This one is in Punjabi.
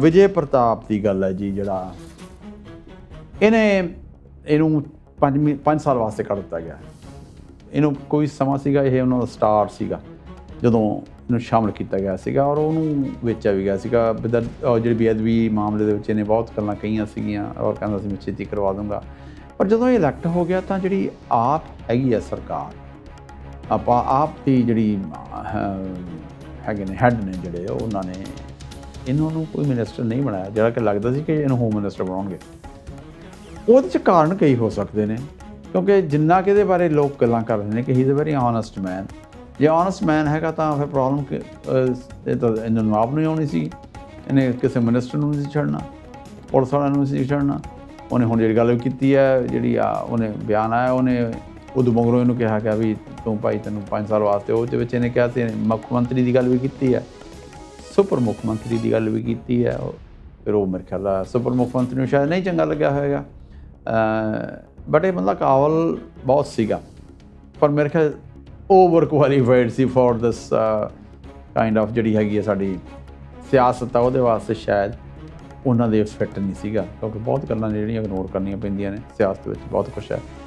ਵਿਜੇ ਪ੍ਰਤਾਪ ਦੀ ਗੱਲ ਹੈ ਜੀ ਜਿਹੜਾ ਇਹਨੇ ਇਹਨੂੰ 5 5 ਸਾਲ ਵਾਸਤੇ ਕੱਢ ਦਿੱਤਾ ਗਿਆ। ਇਹਨੂੰ ਕੋਈ ਸਮਾਂ ਸੀਗਾ, ਇਹ ਉਹਨਾਂ ਦਾ ਸਟਾਰ ਸੀਗਾ, ਜਦੋਂ ਇਹਨੂੰ ਸ਼ਾਮਲ ਕੀਤਾ ਗਿਆ ਸੀਗਾ ਔਰ ਉਹਨੂੰ ਵੇਚਿਆ ਵੀ ਗਿਆ ਸੀਗਾ। ਬਿਦਰ ਜਿਹੜੀ ਬੇਅਦਬੀ ਮਾਮਲੇ ਦੇ ਵਿੱਚ ਇਹਨੇ ਬਹੁਤ ਗੱਲਾਂ ਕਹੀਆਂ ਸੀਗੀਆਂ ਔਰ ਕਹਿੰਦਾ ਸੀ, ਮੈਂ ਛੇਤੀ ਕਰਵਾ ਦੂੰਗਾ। ਪਰ ਜਦੋਂ ਇਹ ਇਲੈਕਟ ਹੋ ਗਿਆ ਤਾਂ ਜਿਹੜੀ ਆਪ ਹੈਗੀ ਆ ਸਰਕਾਰ, ਆਪਾਂ ਆਪ ਦੀ ਜਿਹੜੀ ਹੈਗੇ ਨੇ ਹੈੱਡ ਨੇ ਜਿਹੜੇ ਉਹਨਾਂ ਨੇ ਇਹਨਾਂ ਨੂੰ ਕੋਈ ਮਿਨਿਸਟਰ ਨਹੀਂ ਬਣਾਇਆ, ਜਿਹੜਾ ਕਿ ਲੱਗਦਾ ਸੀ ਕਿ ਇਹਨੂੰ ਹੋਮ ਮਿਨਿਸਟਰ ਬਣਾਉਣਗੇ। ਉਹਦੇ ਚ ਕਾਰਨ ਕਈ ਹੋ ਸਕਦੇ ਨੇ, ਕਿਉਂਕਿ ਜਿੰਨਾ ਕਿ ਇਹਦੇ ਬਾਰੇ ਲੋਕ ਗੱਲਾਂ ਕਰ ਰਹੇ ਨੇ ਕਿ he is a very honest man ਜੇ ਓਨੈਸਟ ਮੈਨ ਹੈਗਾ ਤਾਂ ਫਿਰ ਪ੍ਰੋਬਲਮ ਕਿ ਇਹ ਤਾਂ ਇਹਨਾਂ ਨੂੰ ਆਪ ਨੂੰ ਆਉਣੀ ਸੀ, ਇਹਨੇ ਕਿਸੇ ਮਿਨਿਸਟਰ ਨੂੰ ਨਹੀਂ ਸੀ ਛੱਡਣਾ, ਪੁਲਿਸ ਵਾਲਿਆਂ ਨੂੰ ਨਹੀਂ ਸੀ ਛੱਡਣਾ। ਉਹਨੇ ਹੁਣ ਜਿਹੜੀ ਗੱਲ ਕੀਤੀ ਹੈ, ਜਿਹੜੀ ਆ, ਉਹਨੇ ਬਿਆਨ ਆਇਆ, ਉਹਨੇ ਉਦੋਂ ਮਗਰੋਂ ਇਹਨੂੰ ਕਿਹਾ ਕਿ ਵੀ ਤੂੰ ਭਾਈ ਤੈਨੂੰ 5 ਸਾਲ ਵਾਸਤੇ ਉਹ ਦੇ ਵਿੱਚ ਇਹਨੇ ਕਿਹਾ ਸੀ, ਮੁੱਖ ਮੰਤਰੀ ਦੀ ਗੱਲ ਵੀ ਕੀਤੀ ਹੈ। ਸੁਪਰ ਮੁੱਖ ਮੰਤਰੀ ਦੀ ਗੱਲ ਵੀ ਕੀਤੀ ਹੈ ਫਿਰ ਉਹ ਮੇਰੇ ਖਿਆਲ ਨਾਲ ਸੁਪਰ ਮੁੱਖ ਮੰਤਰੀ ਨੂੰ ਸ਼ਾਇਦ ਨਹੀਂ ਚੰਗਾ ਲੱਗਿਆ ਹੋਵੇਗਾ ਬਟ ਇਹ ਬੰਦਾ ਕਾਬਲ ਬਹੁਤ ਸੀਗਾ। ਪਰ ਮੇਰੇ ਖਿਆਲ ਓਵਰ ਕੁਆਲੀਫਾਈਡ ਸੀ ਫॉर ਦਿਸ ਕਾਈਂਡ ਆਫ ਜਿਹੜੀ ਹੈਗੀ ਹੈ ਸਾਡੀ ਸਿਆਸਤ ਆ, ਉਹਦੇ ਵਾਸਤੇ ਸ਼ਾਇਦ ਉਹਨਾਂ ਦੇ ਫਿੱਟ ਨਹੀਂ ਸੀਗਾ। ਕਿਉਂਕਿ ਬਹੁਤ ਗੱਲਾਂ ਜਿਹੜੀਆਂ ਇਗਨੋਰ ਕਰਨੀਆਂ ਪੈਂਦੀਆਂ ਨੇ ਸਿਆਸਤ ਵਿੱਚ, ਬਹੁਤ ਕੁਝ ਹੈ।